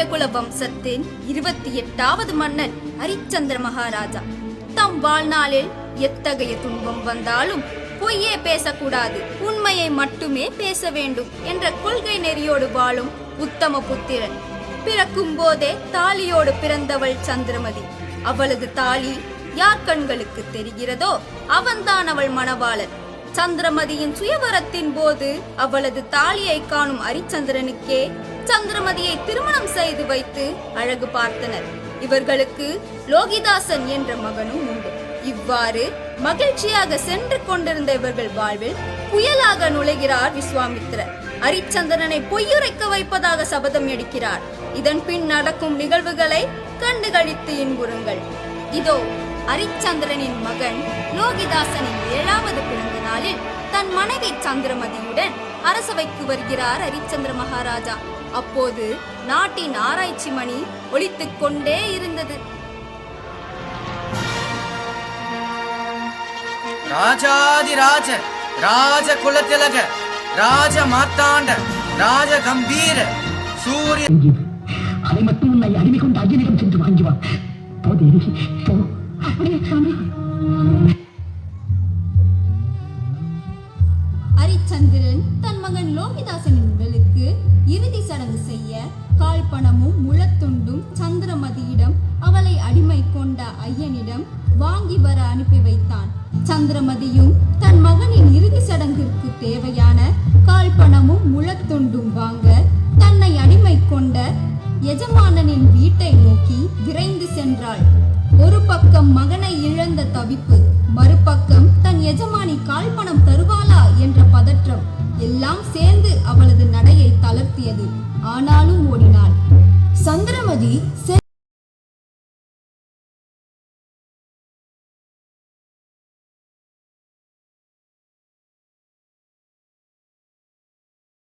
சூரியகுல வம்சத்தின் இருபத்தி எட்டாவது மன்னன் ஹரிச்சந்திர மகாராஜா. தம் வாழ்நாளில் எத்தகைய துன்பம் வந்தாலும் பொய்யே பேசக்கூடாது. உண்மையை மட்டுமே பேச வேண்டும் என்ற கொள்கை நெறியோடு வாழும் உத்தம புத்திரன். பிறக்கும் போதே தாலியோடு பிறந்தவள் சந்திரமதி. அவளது தாலி யார் கண்களுக்கு தெரிகிறதோ அவன்தான் அவள் மணவாளன். சந்திரமதியின் சுயவரத்தின் போது அவளது தாலியை காணும் ஹரிச்சந்திரனுக்கே சந்திரமதியை திருமணம் செய்து வைத்து அழகு பார்த்தனர். இவர்களுக்கு லோகிதாசன் என்ற மகனும் உண்டு. இவ்வாறு மகிழ்ச்சியாக சென்று கொண்டிருந்த இவர்கள் வாழ்வில் புயலாக நுழைகிறார் விஸ்வாமித்திரர். ஹரிச்சந்திரனை பொய்யுரைக்க வைப்பதாக சபதம் எடுக்கிறார். இதன் பின் நடக்கும் நிகழ்வுகளை கண்டுகளித்து இன்புறுங்கள். இதோ ஹரிச்சந்திரனின் மகன் லோகிதாசனின் ஏழாவது பிறந்த நாளில் தன் மனைவி சந்திரமதியுடன் அரசவைக்கு வருகிறார் ஹரிச்சந்திர மகாராஜா. அப்போது நாட்டின் ஆராய்ச்சி மணி ஒலித்துக் கொண்டே இருந்தது. ராஜாதிராஜ ராஜ குலத்திலக ராஜ மார்த்தாண்ட ராஜ கம்பீர சூரிய அதை மட்டும் உன்னை அடிமை கொண்டு அஜினிடம் சென்று வாங்கி வா. போ தேவி போ. அப்படியே சாமி. சந்திரன் தன் மகன் லோகிதாசனின் உடலுக்கு இறுதி சடங்கு செய்ய கால்பணமும் முழத்துண்டும் சந்திரமதியிடம் அவளை அடிமை கொண்ட ஐயனிடம் வாங்கி வர அனுப்பி வைத்தான். சந்திரமதியும் தன் மகனின் இறுதி சடங்கிற்கு தேவையான கால்பணமும் முழத்துண்டும் வாங்க தன்னை அடிமை கொண்ட எஜமானனின் வீட்டை நோக்கி விரைந்து சென்றாள். ஒரு பக்கம் மகனை இழந்த தவிப்பு எல்லாம் சேர்ந்து அவளது நடையை தளர்த்தியது. ஆனாலும் ஓடினாள். சந்திரமதி செல்